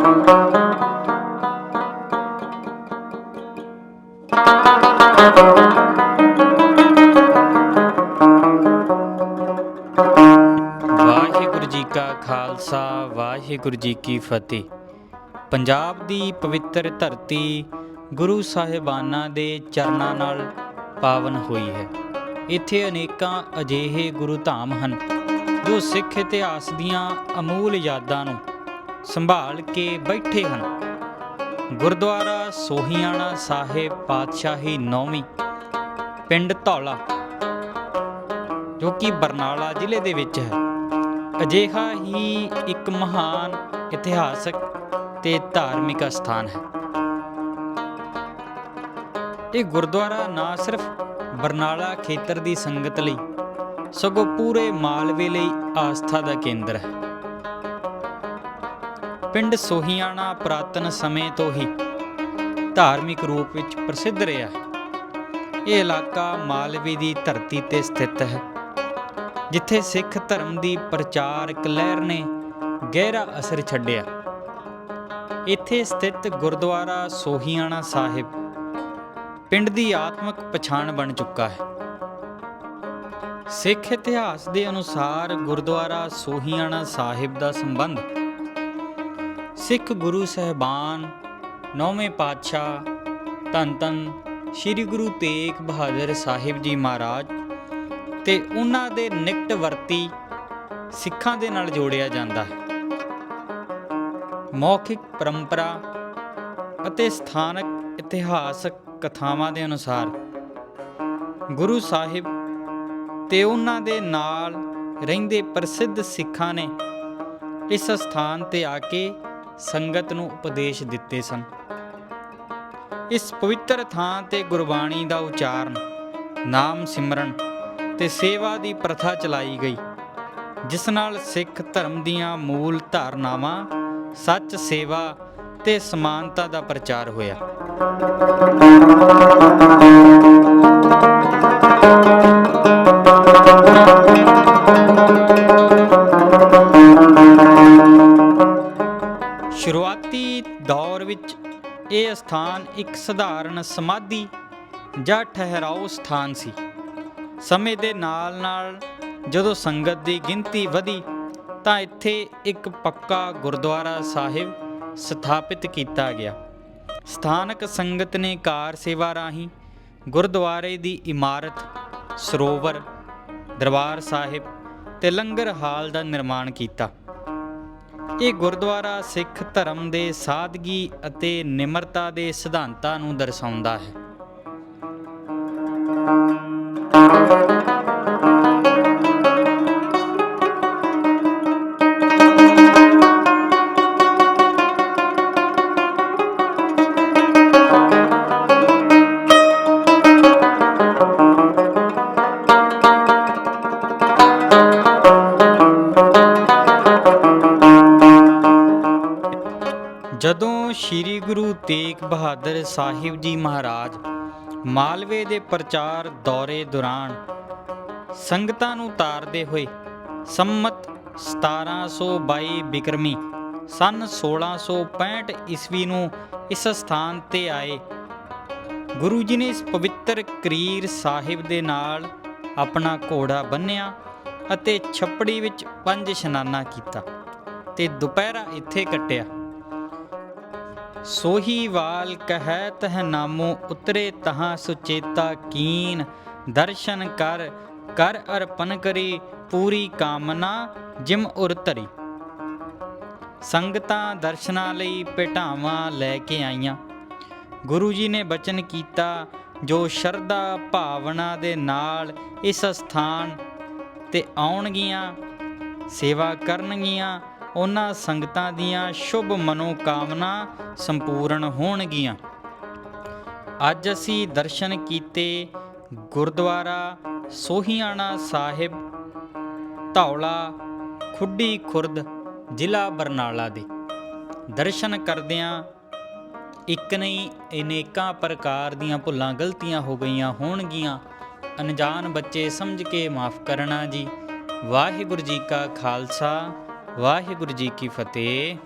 ਵਾਹਿਗੁਰੂ ਜੀ ਕਾ ਖਾਲਸਾ, ਵਾਹਿਗੁਰੂ ਜੀ ਕੀ ਫਤਿਹ। ਪੰਜਾਬ ਦੀ ਪਵਿੱਤਰ ਧਰਤੀ ਗੁਰੂ ਸਾਹਿਬਾਨਾਂ ਦੇ ਚਰਨਾਂ ਨਾਲ ਪਾਵਨ ਹੋਈ ਹੈ। ਇੱਥੇ ਅਨੇਕਾਂ ਅਜਿਹੇ ਗੁਰੂ ਧਾਮ ਹਨ, ਜੋ ਸਿੱਖ ਇਤਿਹਾਸ ਦੀਆਂ ਅਮੂਲ ਯਾਦਾਂ ਨੂੰ ਸੰਭਾਲ ਕੇ ਬੈਠੇ ਹਨ। ਗੁਰਦੁਆਰਾ ਸੋਹੀਆਣਾ ਸਾਹਿਬ ਪਾਤਸ਼ਾਹੀ ਨੌਵੀਂ ਪਿੰਡ ਧੌਲਾ, ਜੋ ਕਿ ਬਰਨਾਲਾ ਜ਼ਿਲ੍ਹੇ ਦੇ ਵਿੱਚ ਹੈ। ਅਜਿਹਾ ਹੀ ਇੱਕ ਮਹਾਨ ਇਤਿਹਾਸਕ ਤੇ ਧਾਰਮਿਕ ਸਥਾਨ ਹੈ। ਇਹ ਗੁਰਦੁਆਰਾ ਨਾ ਸਿਰਫ ਬਰਨਾਲਾ ਖੇਤਰ ਦੀ ਸੰਗਤ ਲਈ, ਸਗੋਂ ਪੂਰੇ ਮਾਲਵੇ ਲਈ ਆਸਥਾ ਦਾ ਕੇਂਦਰ ਹੈ। ਪਿੰਡ ਸੋਹੀਆਣਾ ਪੁਰਾਤਨ ਸਮੇਂ ਤੋਂ ਹੀ ਧਾਰਮਿਕ ਰੂਪ ਵਿੱਚ ਪ੍ਰਸਿੱਧ ਰਿਹਾ ਹੈ। ਇਹ ਇਲਾਕਾ ਮਾਲਵੇ ਦੀ ਧਰਤੀ ਤੇ ਸਥਿਤ ਹੈ, ਜਿੱਥੇ ਸਿੱਖ ਧਰਮ ਦੀ ਪ੍ਰਚਾਰਕ ਲਹਿਰ ਨੇ ਗਹਿਰਾ ਅਸਰ ਛੱਡਿਆ। ਇੱਥੇ ਸਥਿਤ ਗੁਰਦੁਆਰਾ ਸੋਹੀਆਣਾ ਸਾਹਿਬ ਪਿੰਡ ਦੀ ਆਤਮਕ ਪਛਾਣ ਬਣ ਚੁੱਕਾ ਹੈ। ਸਿੱਖ ਇਤਿਹਾਸ ਦੇ ਅਨੁਸਾਰ ਗੁਰਦੁਆਰਾ ਸੋਹੀਆਣਾ ਸਾਹਿਬ ਦਾ ਸੰਬੰਧ ਸਿੱਖ ਗੁਰੂ ਸਹਿਬਾਨ, ਨੌਵੇਂ ਪਾਤਸ਼ਾਹ, ਧੰਨ ਧੰਨ ਸ੍ਰੀ ਗੁਰੂ ਤੇਗ ਬਹਾਦਰ ਸਾਹਿਬ ਜੀ ਮਹਾਰਾਜ ਤੇ ਉਹਨਾਂ ਦੇ ਨਿਕਟ ਵਰਤੀ ਸਿੱਖਾਂ ਦੇ ਨਾਲ ਜੋੜਿਆ ਜਾਂਦਾ ਹੈ। ਮੌਖਿਕ ਪਰੰਪਰਾ ਅਤੇ ਸਥਾਨਕ ਇਤਿਹਾਸਕ ਕਥਾਵਾਂ ਦੇ ਅਨੁਸਾਰ ਗੁਰੂ ਸਾਹਿਬ ਤੇ ਉਹਨਾਂ ਦੇ ਨਾਲ ਰਹਿੰਦੇ ਪ੍ਰਸਿੱਧ ਸਿੱਖਾਂ ਨੇ ਇਸ ਸਥਾਨ ਤੇ ਆ ਕੇ ਸੰਗਤ ਨੂੰ ਉਪਦੇਸ਼ ਦਿੱਤੇ ਸਨ। ਇਸ ਪਵਿੱਤਰ ਥਾਂ ਤੇ ਗੁਰਬਾਣੀ ਦਾ ਉਚਾਰਨ, ਨਾਮ ਸਿਮਰਨ ਤੇ ਸੇਵਾ ਦੀ ਪ੍ਰਥਾ ਚਲਾਈ ਗਈ, ਜਿਸ ਨਾਲ ਸਿੱਖ ਧਰਮ ਦੀਆਂ ਮੂਲ ਧਾਰਨਾਵਾਂ, ਸੱਚ ਸੇਵਾ ਤੇ ਸਮਾਨਤਾ ਦਾ ਪ੍ਰਚਾਰ ਹੋਇਆ। ਵਿੱਚ ਇਹ ਸਥਾਨ ਇੱਕ ਸਧਾਰਨ ਸਮਾਧੀ ਜਾਂ ਠਹਿਰਾਓ ਸਥਾਨ ਸੀ। ਸਮੇਂ ਦੇ ਨਾਲ-ਨਾਲ ਜਦੋਂ ਸੰਗਤ ਦੀ ਗਿਣਤੀ ਵਧੀ ਤਾਂ ਇੱਥੇ ਇੱਕ ਪੱਕਾ ਗੁਰਦੁਆਰਾ ਸਾਹਿਬ ਸਥਾਪਿਤ ਕੀਤਾ ਗਿਆ। ਸਥਾਨਕ ਸੰਗਤ ਨੇ ਕਾਰ ਸੇਵਾ ਰਾਹੀਂ ਗੁਰਦੁਆਰੇ ਦੀ ਇਮਾਰਤ, ਸਰੋਵਰ, ਦਰਬਾਰ ਸਾਹਿਬ ਤੇ ਲੰਗਰ ਹਾਲ ਦਾ ਨਿਰਮਾਣ ਕੀਤਾ। ਇਹ ਗੁਰਦੁਆਰਾ ਸਿੱਖ ਧਰਮ ਦੇ ਸਾਦਗੀ ਅਤੇ ਨਿਮਰਤਾ ਦੇ ਸਿਧਾਂਤਾਂ ਨੂੰ ਦਰਸਾਉਂਦਾ ਹੈ। ਜਦੋਂ ਸ੍ਰੀ ਗੁਰੂ ਤੇਗ ਬਹਾਦਰ ਸਾਹਿਬ ਜੀ ਮਹਾਰਾਜ ਮਾਲਵੇ ਦੇ ਪ੍ਰਚਾਰ ਦੌਰੇ ਦੌਰਾਨ ਸੰਗਤਾਂ ਨੂੰ ਤਾਰਦੇ ਹੋਏ ਸੰਮਤ 1722 ਬਿਕਰਮੀ ਸਨ 1665 ਈਸਵੀ ਨੂੰ ਇਸ ਸਥਾਨ ਤੇ ਆਏ, ਗੁਰੂ ਜੀ ਨੇ ਇਸ ਪਵਿੱਤਰ ਕਰੀਰ ਸਾਹਿਬ ਦੇ ਨਾਲ ਆਪਣਾ ਘੋੜਾ ਬੰਨਿਆ ਅਤੇ ਛੱਪੜੀ ਵਿੱਚ ਪੰਜ ਇਸ਼ਨਾਨਾ ਕੀਤਾ ਤੇ ਦੁਪਹਿਰਾ ਇੱਥੇ ਕੱਟਿਆ। ਸੋਹੀ ਵਾਲ ਕਹੈ ਤਹ ਨਾਮੋ, ਉਤਰੇ ਤਹਾਂ ਸੁਚੇਤਾ ਕੀਨ। ਦਰਸ਼ਨ ਕਰ ਕਰ ਅਰਪਨ ਕਰੀ, ਪੂਰੀ ਕਾਮਨਾ ਜਿਮ ਉਰ ਧਰੀ। ਸੰਗਤਾਂ ਦਰਸ਼ਨਾਂ ਲਈ ਭੇਟਾਵਾਂ ਲੈ ਕੇ ਆਈਆਂ। ਗੁਰੂ ਜੀ ਨੇ ਬਚਨ ਕੀਤਾ, ਜੋ ਸ਼ਰਧਾ ਭਾਵਨਾ ਦੇ ਨਾਲ ਇਸ ਸਥਾਨ ਤੇ ਆਉਣਗੀਆਂ, ਸੇਵਾ ਕਰਨਗੀਆਂ ਉਹਨਾਂ ਸੰਗਤਾਂ ਦੀਆਂ ਸ਼ੁਭ ਮਨੋਕਾਮਨਾ ਸੰਪੂਰਨ ਹੋਣਗੀਆਂ। ਅੱਜ ਅਸੀਂ ਦਰਸ਼ਨ ਕੀਤੇ ਗੁਰਦੁਆਰਾ ਸੋਹੀਆਣਾ ਸਾਹਿਬ, ਧੌਲਾ, ਖੁੱਡੀ ਖੁਰਦ, ਜ਼ਿਲ੍ਹਾ ਬਰਨਾਲਾ ਦੇ। ਦਰਸ਼ਨ ਕਰਦਿਆਂ ਇੱਕ ਨਹੀਂ, ਅਨੇਕਾਂ ਪ੍ਰਕਾਰ ਦੀਆਂ ਭੁੱਲਾਂ ਗਲਤੀਆਂ ਹੋ ਗਈਆਂ ਹੋਣਗੀਆਂ। ਅਣਜਾਣ ਬੱਚੇ ਸਮਝ ਕੇ ਮਾਫ ਕਰਨਾ ਜੀ। ਵਾਹਿਗੁਰੂ ਜੀ ਕਾ ਖਾਲਸਾ ਵਾਹਿਗੁਰੂ ਜੀ ਕੀ ਫਤਿਹ।